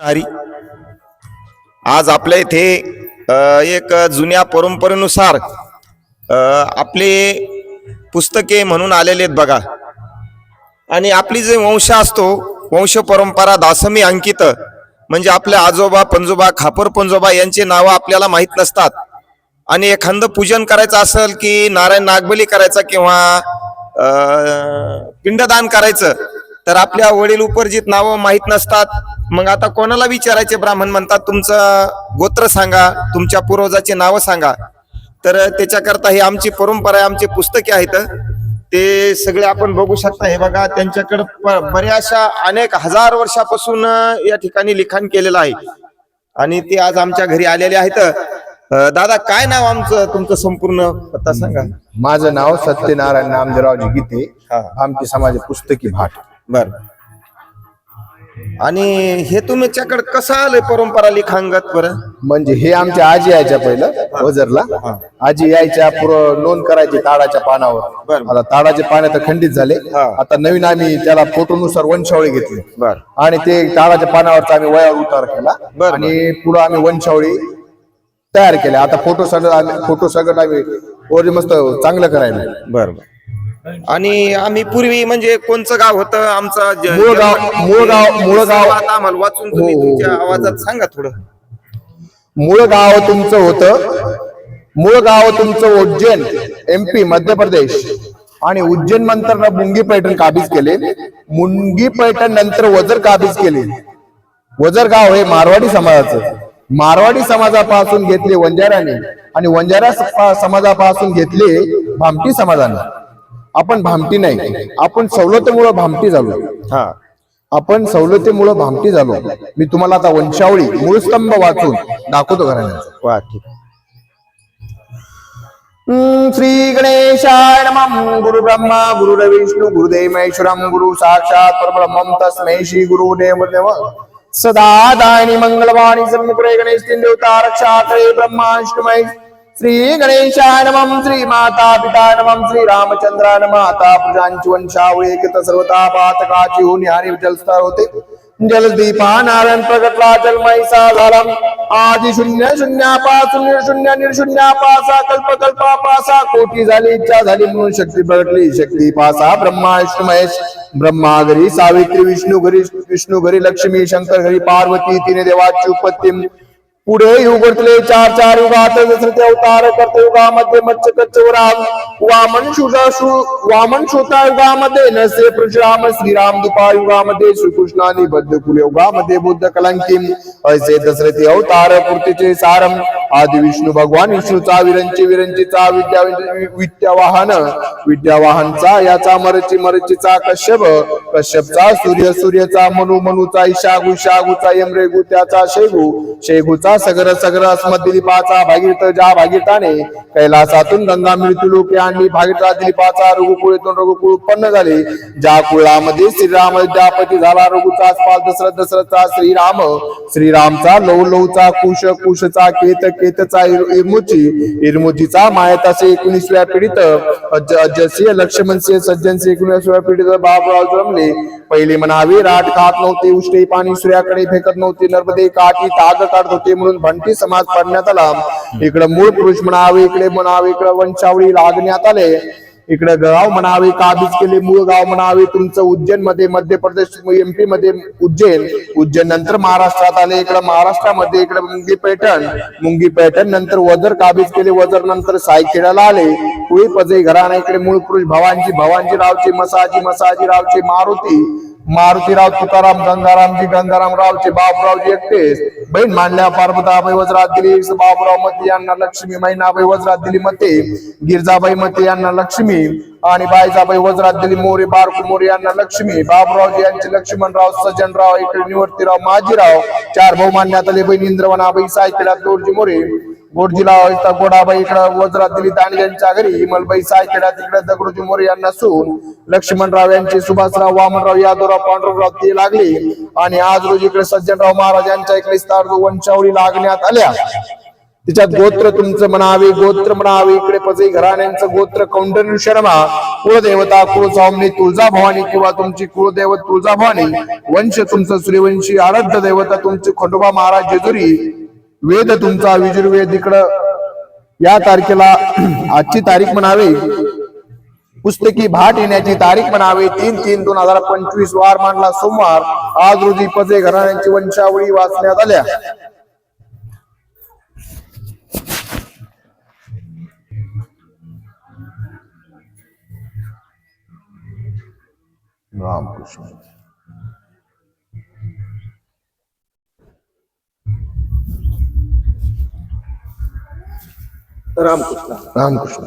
हरी आज आपल्या इथे एक जुन्या परंपरेनुसार आपले पुस्तके म्हणून आलेले आहेत बघा. आणि आपली जे वंश असतो वंश परंपरा दासमी अंकित म्हणजे आपले आजोबा पंजोबा खापर पंजोबा यांचे नावं आपल्याला माहीत नसतात. आणि एखादं पूजन करायचं असेल की नारायण नागबली करायचा किंवा पिंडदान करायचं तर आपल्या वडील उपर्जित नावं माहीत नसतात. मग आता कोणाला विचारायचे ब्राह्मण म्हणतात तुमचं गोत्र सांगा तुमच्या पूर्वजाचे नावं सांगा. तर त्याच्याकरता ही आमची परंपरा आहे आमची पुस्तके आहेत. ते सगळे आपण बघू शकता. हे बघा त्यांच्याकडे बऱ्याचशा अनेक हजार वर्षापासून या ठिकाणी लिखाण केलेलं आहे. आणि ते आज आमच्या घरी आलेले आहेत. दादा काय नाव आमचं तुमचं संपूर्ण पत्ता सांगा. माझं नाव सत्यनारायण नामदेवरावजी गीते. आमची समाज पुस्तकी भाट. बर. आणि हे तुमच्याकडे कसं आलंय परंपरा लिखांगत बरं? म्हणजे हे आमच्या आजी यायच्या पहिलं ओझरला आजी यायच्या पुरं नोंद करायची ताडाच्या पानावर. बरं. आता ताडाचे पाने तर खंडित झाले. आता नवीन आम्ही त्याला फोटोनुसार वंशावळी घेतली. बर. आणि ते ताडाच्या पानावरचा आम्ही वयावर उतार केला. आणि पुढे आम्ही वंशावळी तयार केल्या. आता फोटो सगळं आम्ही फोटो सगळं आम्ही मस्त चांगलं करायला. बर बर. आणि आम्ही पूर्वी म्हणजे कोणचं गाव होतं? आमचं ज- मूळ गाव- जन्म- मूळ गाव- मूळ गाव- सर्वात आम्हाला वाचून तुम्ही हो, हो, तुमच्या हो. आवाजात सांगा थोडं. मूळ गाव तुमचं होतं. मूळ गाव तुमचं उज्जैन एमपी मध्य प्रदेश. आणि उज्जैन नंतर मुंगी पैठण काबीज केले. मुंगी पैठण नंतर वजर काबीज केले. वजर गाव हे मारवाडी समाजाचं. मारवाडी समाजापासून घेतले वंजाराने आणि वंजारा स- समाजापासून घेतले भामटी समाजाने. आपण भामटी नाही. आपण सवलतीमुळे भामटी झालो. हा. आपण सवलतीमुळे भामटी झालो. मी तुम्हाला आता वंशावळी मूळस्तंभ वाचून दाखवतो घराण्याचं. वा ठीक हम्म, श्री गणेशाय नमः. गुरु ब्रह्मा गुरु विष्णु गुरुदेव महेश्वरम गुरु साक्षात परब्रह्मम तस्मै श्री गुरु देव देव सदा दायनी मंगलवाणी सन्मुखरे गणेश तीन देवता रक्षा करे ब्रह्माष्टमय श्री गणेशाय नमम श्री माता पिता नमम श्री रामचंद्रा माता प्रजांची वंशावळी एकत सर्वता पातकाची होऊन आणि जलस्तर होते जलदीपा नारायण प्रगटला जलमयसा झाला आदि शून्य शून्यापासून निर्शून्य निर्शून्यापासा कल्प कल्पापासा कोटी झाली इच्छा झाली म्हणून शक्ती प्रगटली शक्ती पासा ब्रह्मा विष्णू महेश ब्रह्मा घरी सावित्री विष्णू घरी विष्णू घरी लक्ष्मी शंकर घरी पार्वती तिने देवाची उत्पत्ती पुढे युगतले चार चार युगात दशरथे अवतार करते युगामध्ये मत्स्य कच्चवराम वामन शुजा शु वामन श्रोता युगामध्ये नसे परशुराम श्रीराम दुपा युगामध्ये श्रीकृष्णाने बद्ध कुल युगामध्ये बुद्ध कलंकिम. असे दशरथी अवतार कृतीचे सारम आदि विष्णू भगवान विष्णूचा विरंची विरंचीचा विद्या विद्यावाहन विद्यावाहनचा याचा मरची मरचीचा कश्यप कश्यपचा सूर्य सूर्यचा मनु मनुचा इशागु शागुचा यमरेगु त्याचा शेगू शेगूचा सगर सगर अस्मदिलीपाचा भागीरथ ज्या भागीरथाने कैलासातून गंगा मिळती लोके आणली भागीरथा दिलीपाचा रघुकुळेतून रघुकुळ उत्पन्न झाले. ज्या कुळामध्ये श्रीराम विद्यापती झाला रघुचा दशरथ दशरथचा श्रीराम श्रीरामचा लव लवचा कुश कुशचा केत केतचा इरमुची. इरमुजीचा मायतासे एकोणीसव्या पिढीत अज- अजसीय लक्ष्मणसिंह सज्जनसिंह एकोणीसव्या पिढीत बाबराव जमले. पहिले म्हणावे राट खात नव्हते उष्टे पाणी सूर्याकडे फेकत नव्हते नर्मदे काठी ताग काढत होते म्हणून भंटी समाज पाडण्यात आला. इकडे मूळ पुरुष म्हणावे इकडे म्हणावे इकडे वंशावळी लागण्यात आले. इकडे गाव म्हणावे काबीज केले मूळ गाव म्हणावे तुमचं उज्जैनमध्ये मध्य प्रदेश एमपी मध्ये उज्जैन उज्जैन नंतर महाराष्ट्रात आले इकडे महाराष्ट्रामध्ये इकडे मुंगी पैठण मुंगी पैठण नंतर वजर काबीज केले वजर नंतर सायखेड्याला आले कुळी पजे घराणा इकडे मूळ पुरुष भवांजी भवानजी रावचे मसाजी मसाजी रावचे मारुती मारुतीराव तुकाराम गंगारामजी गंगारामरावचे रावचे बाबुरावजी एकटेच. बहीण मांडल्या पार्वताबाई वज्रात दिली. बापराव मते यांना लक्ष्मी. मैनाबाई वज्रात दिली मते. गिरजाबाई मते यांना लक्ष्मी. आणि बायजाबाई वज्रात दिली मोरे. बारकू मोरे यांना लक्ष्मी. बापरावजी यांचे लक्ष्मणराव सज्जनराव इकडे निवर्तीराव माजीराव. चार भाऊ मानण्यात आले. बहीण इंद्रवनाबाई सायखेड्यात दोरजी मोरे. गोडजीला इथं गोडाबाई इकडं वज्रात दिली दांडी घरी हिमलबाई सायखेड्यात तिकडे दगडूजी मोरे यांना सून लक्ष्मणराव यांचे सुभाषराव वामनराव यादवराव पांडुरंगराव ते लागले. आणि आज रोजी इकडे सज्जनराव महाराज यांच्या इकडे स्थार वंशावळी लागण्यात आल्या. तिच्यात गोत्र तुमचं म्हणावे गोत्र म्हणावे. इकडे पजे घराण्यांचं गोत्र कौंडन्य शर्मा कुळदेवता कुळस्वामी तुळजा भवानी किंवा तुमची कुळदैवत तुळजा भवानी वंश तुमचं सूर्यवंशी आराध्य देवता तुमची खंडोबा महाराज जेजुरी वेद तुमचा विजुर्वेद इकडं. या तारखेला आजची तारीख म्हणावी. पुस्तकी भाट येण्याची तारीख म्हणावी. तीन तीन दोन हजार पंचवीस वार मांडला सोमवार. आज रोजी पजे घराण्यांची वंशावळी वाचण्यात आल्या. रामकृष्ण. रामकृष्ण रामकृष्ण